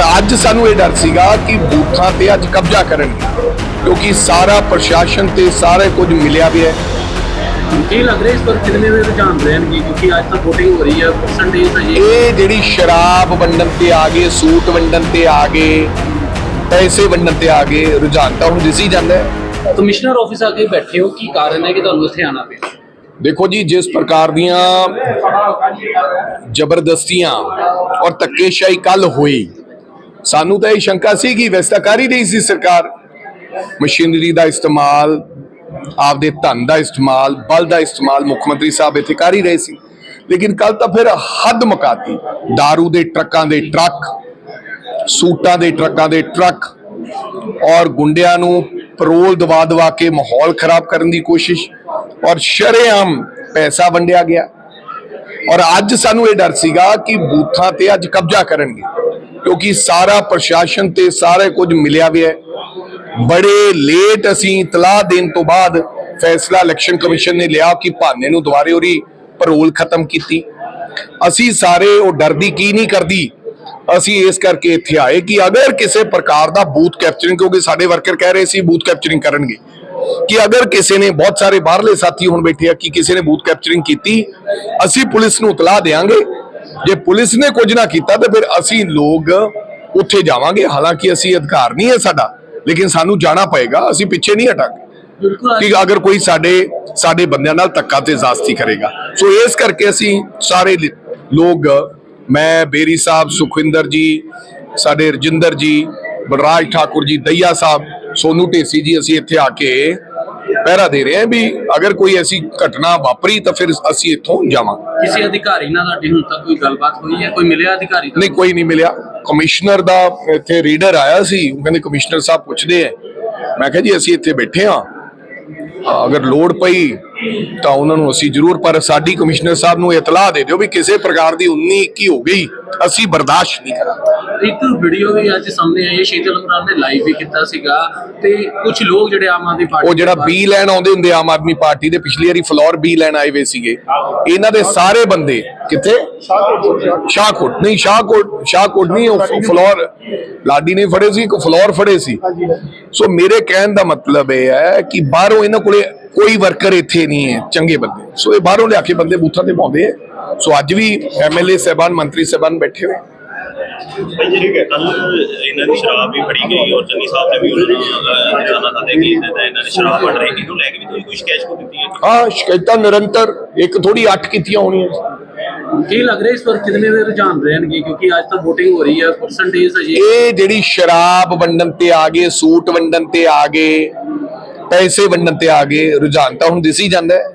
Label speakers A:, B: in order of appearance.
A: ਔਰ ਅੱਜ ਸਾਨੂੰ ਇਹ ਡਰ ਸੀਗਾ ਕਿ ਬੂਥਾਂ ਤੇ ਅੱਜ ਕਬਜ਼ਾ ਕਰਨਗੇ ਕਿਉਂਕਿ ਸਾਰਾ ਪ੍ਰਸ਼ਾਸਨ ਤੇ ਸਾਰੇ ਕੁਝ ਮਿਲਿਆ ਵੀ ਹੈ।
B: ਕੀ ਲੱਗ ਰਿਹਾ ਇਸ ਪਰ ਕਿੰਨੇ ਦੇ ਰੁਝਾਨ ਰਹਿਣਗੇ ਕਿਉਂਕਿ ਅੱਜ ਤਾਂ VOTING ਹੋ ਰਹੀ ਹੈ ਪਰਸੈਂਟੇਜ ਤਾਂ ਇਹ
A: ਇਹ ਜਿਹੜੀ ਸ਼ਰਾਬ ਵੰਡਣ ਤੇ ਆ ਗਏ ਸੂਟ ਵੰਡਣ ਤੇ ਆ ਗਏ ਪੈਸੇ ਵੰਡਣ ਤੇ ਆ ਗਏ ਰੁਝਾਨ ਤਾਂ ਹੁਣ ਦਿਸੀ ਜਾਂਦਾ ਹੈ।
B: ਕਮਿਸ਼ਨਰ ਆਫਿਸ ਆ ਕੇ ਬੈਠੇ ਹੋ ਕੀ ਕਾਰਨ ਹੈ ਕਿ ਤੁਹਾਨੂੰ ਇੱਥੇ ਆਣਾ ਪਿਆ?
A: ਦੇਖੋ ਜੀ ਜਿਸ ਪ੍ਰਕਾਰ ਦੀਆਂ ਜ਼ਬਰਦਸਤੀਆਂ ਔਰ ਧੱਕੇਸ਼ਾਹੀ ਕੱਲ ਹੋਈ ਸਾਨੂੰ ਤਾਂ ਇਹ ਸ਼ੰਕਾ ਸੀ ਕਿ ਵੈਸਾ ਕਰ ਹੀ ਰਹੀ ਸੀ ਸਰਕਾਰ। ਮਸ਼ੀਨਰੀ ਦਾ ਇਸਤੇਮਾਲ, ਆਪਦੇ ਧਨ ਦਾ ਇਸਤੇਮਾਲ, ਬਲ ਦਾ ਇਸਤੇਮਾਲ ਮੁੱਖ ਮੰਤਰੀ ਸਾਹਿਬ ਇੱਥੇ ਕਰ ਹੀ ਰਹੇ ਸੀ। ਲੇਕਿਨ ਕੱਲ ਤਾਂ ਫਿਰ ਹੱਦ ਮੁਕਾਤੀ। दारू ਦੇ ਟਰੱਕਾਂ ਦੇ ਟਰੱਕ, ਸੂਟਾਂ ਦੇ ਟਰੱਕਾਂ ਦੇ ਟਰੱਕ, ਔਰ ਗੁੰਡਿਆਂ ਨੂੰ ਪਰੋਲ ਦਵਾ ਦਵਾ ਕੇ ਮਾਹੌਲ ਖਰਾਬ ਕਰਨ ਦੀ ਕੋਸ਼ਿਸ਼, ਔਰ ਸ਼ਰੇਆਮ ਪੈਸਾ ਵੰਡਿਆ ਗਿਆ। ਔਰ ਅੱਜ ਸਾਨੂੰ ਇਹ ਡਰ ਸੀਗਾ ਕਿ ਬੂਥਾਂ ਤੇ ਅੱਜ ਕਬਜ਼ਾ ਕਰਨਗੇ। ਕਿਉਂਕਿ ਸਾਰਾ ਪ੍ਰਸ਼ਾਸਨ ਤੇ ਸਾਰੇ ਕੁਝ ਮਿਲਿਆ ਵੀ ਹੈ। ਬੜੇ ਲੇਟ ਅਸੀਂ ਇਤਲਾਹ ਦੇਣ ਤੋਂ ਬਾਅਦ ਫੈਸਲਾ ਇਲੈਕਸ਼ਨ ਕਮਿਸ਼ਨ ਨੇ ਲਿਆ ਕਿ ਭਾਨੇ ਨੂੰ ਦੁਬਾਰੇ ਉਹਦੀ ਪਰੋਲ ਖਤਮ ਕੀਤੀ। ਅਸੀਂ ਸਾਰੇ ਉਹ ਡਰਦੀ ਕੀ ਨਹੀਂ ਕਰਦੀ। ਅਸੀਂ ਇਸ ਕਰਕੇ ਇੱਥੇ ਆਏ ਕਿ ਅਗਰ ਕਿਸੇ ਪ੍ਰਕਾਰ ਦਾ ਬੂਥ ਕੈਪਚਰਿੰਗ ਕਿਉਂਕਿ ਸਾਡੇ ਵਰਕਰ ਕਹਿ ਰਹੇ ਸੀ ਬੂਥ ਕੈਪਚਰਿੰਗ ਕਰਨਗੇ, ਕਿ ਅਗਰ ਕਿਸੇ ਨੇ ਬਹੁਤ ਸਾਰੇ ਬਾਹਰਲੇ ਸਾਥੀ ਹੁਣ ਬੈਠੇ ਆ ਕਿ ਕਿਸੇ ਨੇ ਬੂਥ ਕੈਪਚਰਿੰਗ ਕੀਤੀ, ਅਸੀਂ ਪੁਲਿਸ ਨੂੰ ਇਤਲਾਹ ਦੇਵਾਂਗੇ। ਜੇ ਪੁਲਿਸ ਨੇ ਕੁਝ ਨਾ ਕੀਤਾ ਤਾਂ ਫਿਰ ਅਸੀਂ ਲੋਕ ਉੱਥੇ ਜਾਵਾਂਗੇ। ਹਾਲਾਂਕਿ ਅਸੀਂ ਅਧਿਕਾਰ ਨਹੀਂ ਹੈ ਸਾਡਾ ਲੇਕਿਨ ਸਾਨੂੰ ਜਾਣਾ ਪਏਗਾ। ਅਸੀਂ ਪਿੱਛੇ ਨਹੀਂ ਹਟਾਂਗੇ। ਕਿ ਅਗਰ ਕੋਈ ਸਾਡੇ ਸਾਡੇ ਬੰਦਿਆਂ ਨਾਲ ਧੱਕਾ ਤੇ ਜ਼ਾਸਤੀ ਕਰੇਗਾ। ਸੋ ਇਸ ਕਰਕੇ ਅਸੀਂ ਸਾਰੇ ਲੋਕ ਮੈਂ ਬੇਰੀ ਸਾਹਿਬ ਸੁਖਵਿੰਦਰ ਜੀ ਸਾਡੇ ਰਜਿੰਦਰ ਜੀ ਬਲਰਾਜ ਠਾਕੁਰ ਜੀ ਦਈਆ ਸਾਹਿਬ ਸੋਨੂ ਢੇਸੀ ਜੀ ਅਸੀਂ ਇੱਥੇ ਆ ਕੇ ਪਹਿਰਾ ਦੇ ਰਹੇ ਹਾਂ ਵੀ ਅਗਰ ਕੋਈ ਐਸੀ ਘਟਨਾ ਵਾਪਰੀ ਤਾਂ ਫਿਰ ਅਸੀਂ ਇੱਥੋਂ ਜਾਵਾਂਗੇ
B: ਕਿਸੇ ਅਧਿਕਾਰੀ ਨਾਲ ਤੁਹਾਡੀ ਹੁਣ ਤੱਕ ਕੋਈ ਗੱਲਬਾਤ ਹੋਈ ਹੈ? ਕੋਈ ਮਿਲਿਆ ਅਧਿਕਾਰੀ
A: ਨਹੀਂ ਕੋਈ ਨਹੀਂ ਮਿਲਿਆ। ਕਮਿਸ਼ਨਰ ਦਾ ਇੱਥੇ ਰੀਡਰ ਆਇਆ ਸੀ। ਉਹ ਕਹਿੰਦੇ ਕਮਿਸ਼ਨਰ ਸਾਹਿਬ ਪੁੱਛਦੇ ਆ। ਮੈਂ ਕਿਹਾ ਜੀ ਅਸੀਂ ਇੱਥੇ ਬੈਠੇ ਆ ਅਗਰ ਲੋੜ ਪਈ ਤਾਂ ਉਹਨਾਂ ਨੂੰ ਅਸੀਂ ਜ਼ਰੂਰ ਪਰ ਸਾਡੀ ਕਮਿਸ਼ਨਰ ਸਾਹਿਬ ਨੂੰ ਇਤਲਾਹ ਦੇ ਦਿਓ ਵੀ ਕਿਸੇ ਪ੍ਰਕਾਰ ਦੀ 19 21 ਹੋ ਗਈ। ਅਸੀਂ ਬਰਦਾਸ਼ਤ ਨਹੀਂ ਕਰਾਂਗੇ।
B: ਇੱਕ ਵੀਡੀਓ ਵੀ ਅੱਜ ਸਾਹਮਣੇ ਆਈ ਹੈ ਸ਼ੀਤਲ ਅਮਰਾਨ ਨੇ ਲਾਈਵ ਵੀ ਕੀਤਾ ਸੀਗਾ ਤੇ ਕੁਝ ਲੋਕ ਜਿਹੜੇ ਆਮ ਆਦਮੀ ਪਾਰਟੀ
A: ਉਹ ਜਿਹੜਾ ਬੀ ਲੈਣ ਆਉਂਦੇ ਹੁੰਦੇ ਆਮ ਆਦਮੀ ਪਾਰਟੀ ਦੇ ਪਿਛਲੀ ਵਾਰੀ ਫਲੋਰ ਬੀ ਲੈਣ ਆਏ ਵੇ ਸੀਗੇ। ਇਹਨਾਂ ਦੇ ਸਾਰੇ ਬੰਦੇ ਕਿੱਥੇ? ਸ਼ਾਹਕੋਟ। ਨਹੀਂ ਸ਼ਾਹਕੋਟ ਸ਼ਾਹਕੋਟ ਨਹੀਂ ਉਹ ਫਲੋਰ ਲਾਡੀ ਨੇ ਫੜੇ ਸੀ ਕੋ ਫਲੋਰ ਫੜੇ ਸੀ। ਸੋ ਮੇਰੇ ਕਹਿਣ ਦਾ ਮਤਲਬ ਇਹ ਹੈ ਕਿ ਬਾਹਰੋਂ ਇਹਨਾਂ ਕੋਲੇ ਕੋਈ ਵਰਕਰ ਇੱਥੇ ਨਹੀਂ ਹੈ ਚੰਗੇ ਬੰਦੇ। ਸੋ ਇਹ ਬਾਹਰੋਂ ਲਿਆ ਕੇ ਬੰਦੇ ਬੂਥਾਂ ਤੇ ਪਾਉਂਦੇ ਆ। ਸੋ ਅੱਜ ਵੀ ਐਮਐਲਏ ਸਹਿਬਾਨ ਮੰਤਰੀ ਸਹਿਬਾਨ ਬੈਠੇ ਹੋਏ।
C: ਭਾਈ ਜਿਹੜੀ ਕੱਲ ਇਹਨਾਂ ਦੀ ਸ਼ਰਾਬ ਵੀ ਫੜੀ ਗਈ ਔਰ ਚੰਨੀ ਸਾਹਿਬ ਨੇ ਵੀ ਉਹਨਾਂ ਨੂੰ ਜਾਨਾ ਤਾਂ ਦੇ ਕੇ ਇਹਨਾਂ ਇਹਨਾਂ ਨੇ ਸ਼ਰਾਬ ਫੜ ਰਹੀ ਇਹਨੂੰ ਲੈ ਕੇ ਵੀ ਤੁਸੀਂ ਕੋਈ ਸ਼ਿਕਾਇਤ ਕੋ ਦਿੱਤੀ ਹੈ
A: ਹਾਂ ਸ਼ਿਕਾਇਤਾਂ ਨਿਰੰਤਰ ਇੱਕ ਥੋੜੀ ਅੱਠ ਕੀਤੀਆਂ ਹੋਣੀਆਂ।
B: ਕੀ ਲੱਗ ਰਿਹਾ ਇਸ ਪਰ ਕਿੰਨੇ ਦੇ ਰੁਝਾਨ ਰਹਿਣਗੇ? ਕਿਉਂਕਿ ਅੱਜ ਤਾਂ VOTING ਹੋ ਰਹੀ ਹੈ ਪਰਸੈਂਟੇਜ ਅਜੇ
A: ਇਹ ਜਿਹੜੀ ਸ਼ਰਾਬ ਵੰਡਣ ਤੇ ਆ ਗਏ ਸੂਟ ਵੰਡਣ ਤੇ ਆ ਗਏ ਪੈਸੇ ਵੰਡਣ ਤੇ ਆ ਗਏ ਰੁਝਾਨ ਤਾਂ ਹੁਣ ਦਿਸੀ ਜਾਂਦਾ ਹੈ।